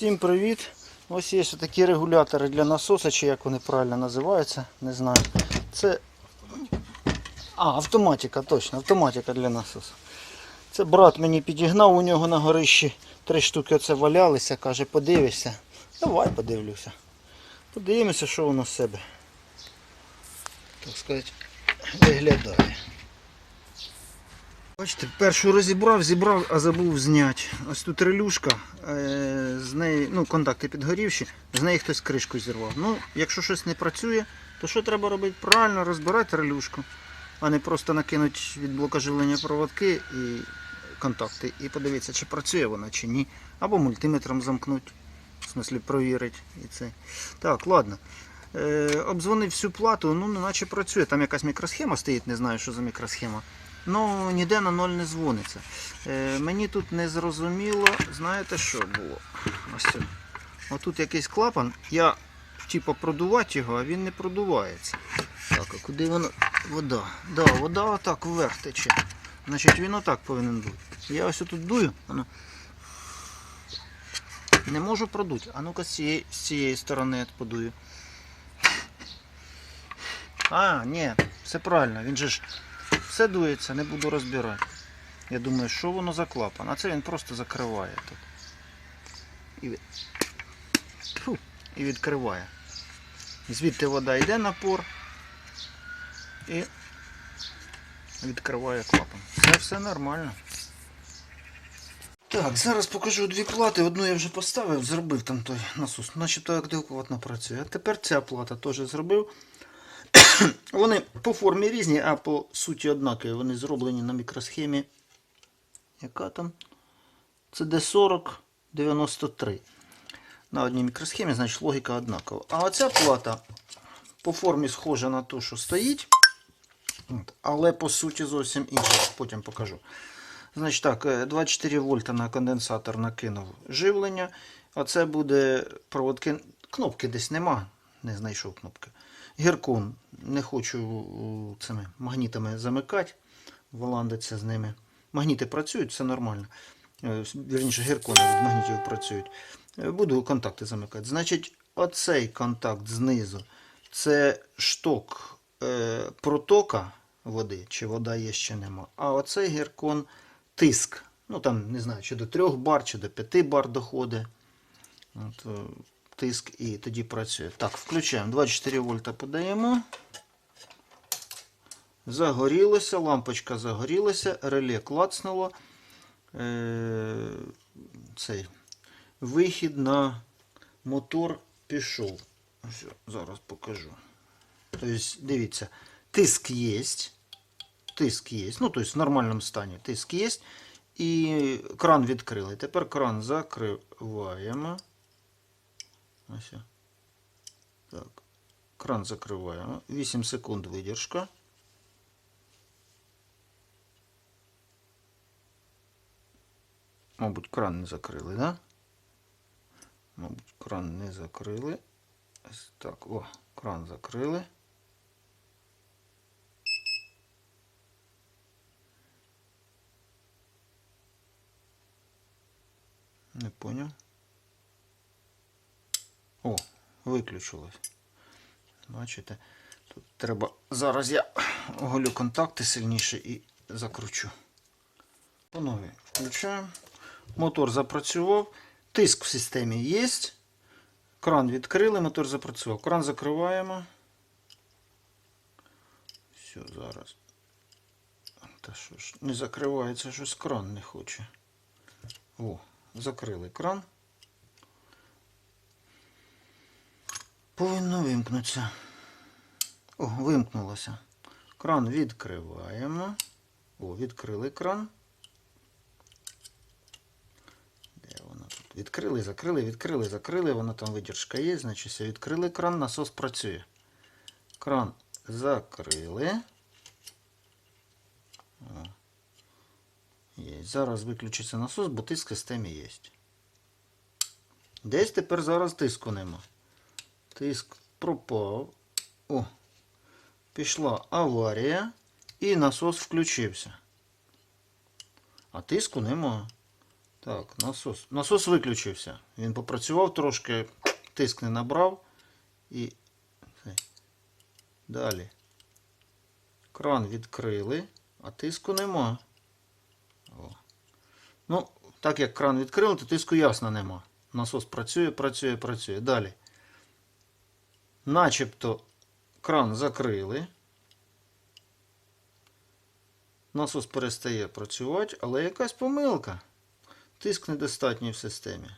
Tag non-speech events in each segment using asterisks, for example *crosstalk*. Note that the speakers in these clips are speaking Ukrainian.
Всім привіт! Ось є такі регулятори для насоса, чи як вони правильно називаються, не знаю. Це а, автоматика, точно, автоматика для насосу. Це брат мені підігнав, у нього на горищі три штуки оце валялися, каже, подивишся. Давай подивлюся. Подивимося, що воно з себе. Так сказати, виглядає. Бачите, першу розібрав, зібрав, а забув зняти. Ось тут релюшка, е, з неї, ну, контакти підгорівші, з неї хтось кришку зірвав. Ну, якщо щось не працює, то що треба робити? Правильно розбирати релюшку, а не просто накинути від блока живлення проводки і контакти і подивитися, чи працює вона, чи ні. Або мультиметром замкнути, в смислі провірити. І це. Так, ладно. Е, обдзвонив всю плату, ну, наче працює. Там якась мікросхема стоїть, не знаю, що за мікросхема. Ну, ніде на ноль не дзвониться. Е, мені тут не зрозуміло, знаєте що було? Ось це. Отут якийсь клапан. Я типу продувати його, а він не продувається. Так, а куди воно? Вода. Да, вода отак вверх тече. Значить він отак повинен бути. Я ось тут дую, воно. Не можу продути. А ну-ка з цієї, з цієї сторони подую. А, ні, все правильно, він же ж все дується, не буду розбирати. Я думаю, що воно за клапан? А це він просто закриває тут. І. Фу, і відкриває. Звідти вода йде напор і відкриває клапан. Це все нормально. Так, зараз покажу дві плати. Одну я вже поставив, зробив там той насос. Начебто як дилковатно працює. А тепер ця плата теж зробив. *clears throat* Вони по формі різні, а по суті однакові. Вони зроблені на мікросхемі. Яка там? Це D4093. На одній мікросхемі, значить логіка однакова. А оця плата по формі схожа на ту, що стоїть. Але по суті зовсім інша. Потім покажу. Значить так, е, 24 вольта на конденсатор накинув живлення. А це буде проводки. Кнопки десь нема. Не знайшов кнопки. Гіркон. Не хочу е, цими магнітами замикати, валандиться з ними. Магніти працюють, все нормально. Е, Вірніше, гіркони від магнітів працюють. Е, Буду контакти замикати. Значить, оцей контакт знизу це шток протока води, чи вода є ще нема. А оцей гіркон тиск. Ну там не знаю, чи до 3 бар, чи до 5 бар доходить. От, тиск і тоді працює. Так, включаємо. 24 вольта подаємо. Загорілося, лампочка загорілася, реле клацнуло. Е, цей вихід на мотор пішов. Ось, зараз покажу. Тобто, дивіться, тиск є. Тиск є. Ну, тобто в нормальному стані тиск є. І кран відкрили. Тепер кран закриваємо. Ось. Так. Кран закриваємо. 8 секунд видержка. Мабуть, кран не закрили, да? Мабуть, кран не закрили. Так, о, кран закрили. Не поняв. О, виключилось. Бачите? Тут треба. Зараз я оголю контакти сильніше і закручу. Панове, включаємо. Мотор запрацював. Тиск в системі є. Кран відкрили, мотор запрацював. Кран закриваємо. Все, зараз. Та що ж, не закривається, щось кран не хоче. О, закрили кран. Повинно вимкнутися. О, вимкнулося. Кран відкриваємо. О, відкрили кран. Де вона тут? Відкрили, закрили, відкрили, закрили. Вона там видержка є, значить. Відкрили кран, насос працює. Кран закрили. О. Є. Зараз виключиться насос, бо тиск в системі є. Десь тепер зараз тиску нема. Тиск пропав. О, пішла аварія і насос включився. А тиску нема. Так, насос. Насос виключився. Він попрацював трошки, тиск не набрав. І. Далі. Кран відкрили, а тиску нема. О. Ну, так як кран відкрили, то тиску ясно нема. Насос працює, працює, працює. Далі. Начебто кран закрили. Насос перестає працювати, але якась помилка. Тиск недостатній в системі.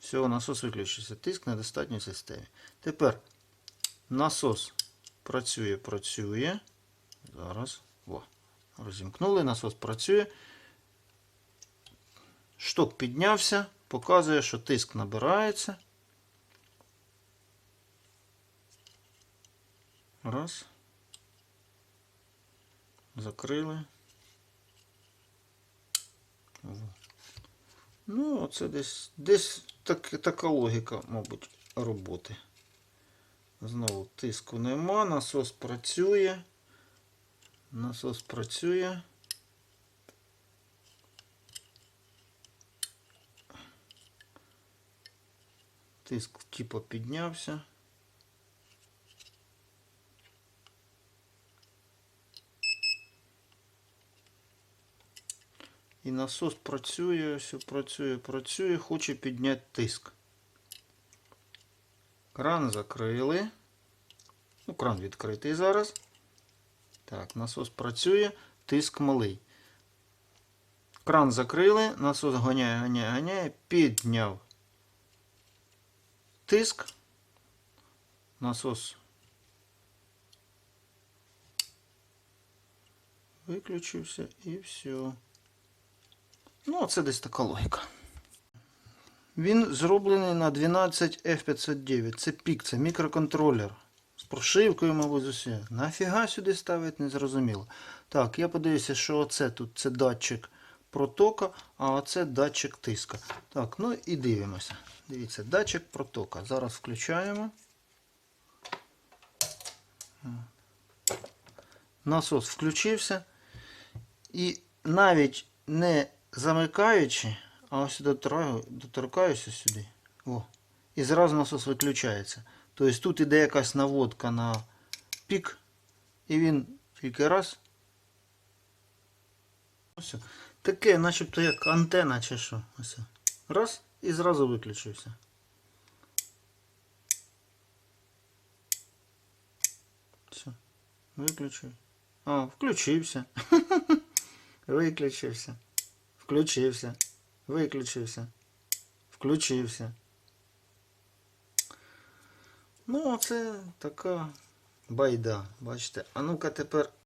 Все, насос виключився. Тиск недостатній в системі. Тепер насос працює, працює. Зараз. О, розімкнули, насос працює. Шток піднявся, показує, що тиск набирається. Раз. Закрили. Ну, оце десь, десь так, така логіка, мабуть, роботи. Знову тиску нема, насос працює. Насос працює. Тиск типу піднявся. І насос працює, все працює, працює, хоче підняти тиск. Кран закрили. Ну, кран відкритий зараз. Так, насос працює, тиск малий. Кран закрили, насос ганяє, ганяє, ганяє, підняв тиск. Насос виключився і все. Ну, це десь така логіка. Він зроблений на 12 F509. Це пік, це мікроконтролер. З прошивкою, мабуть, з усім. Нафіга сюди ставить, незрозуміло. Так, я подивлюся, що оце тут це датчик протока, а оце датчик тиска. Так, ну і дивимося. Дивіться, датчик протока. Зараз включаємо. Насос включився. І навіть не замикаючи, а ось доторкаюся сюди. О, і зразу насос виключається. Тобто тут іде якась наводка на пік, і він тільки раз. Ось. Таке, начебто як антена чи що. Ось. Раз і зразу виключився. Все. Виключив. А, включився. *laughs* Виключився. Включився. Виключився. Включився. Ну, це така байда. Бачите. А ну-ка тепер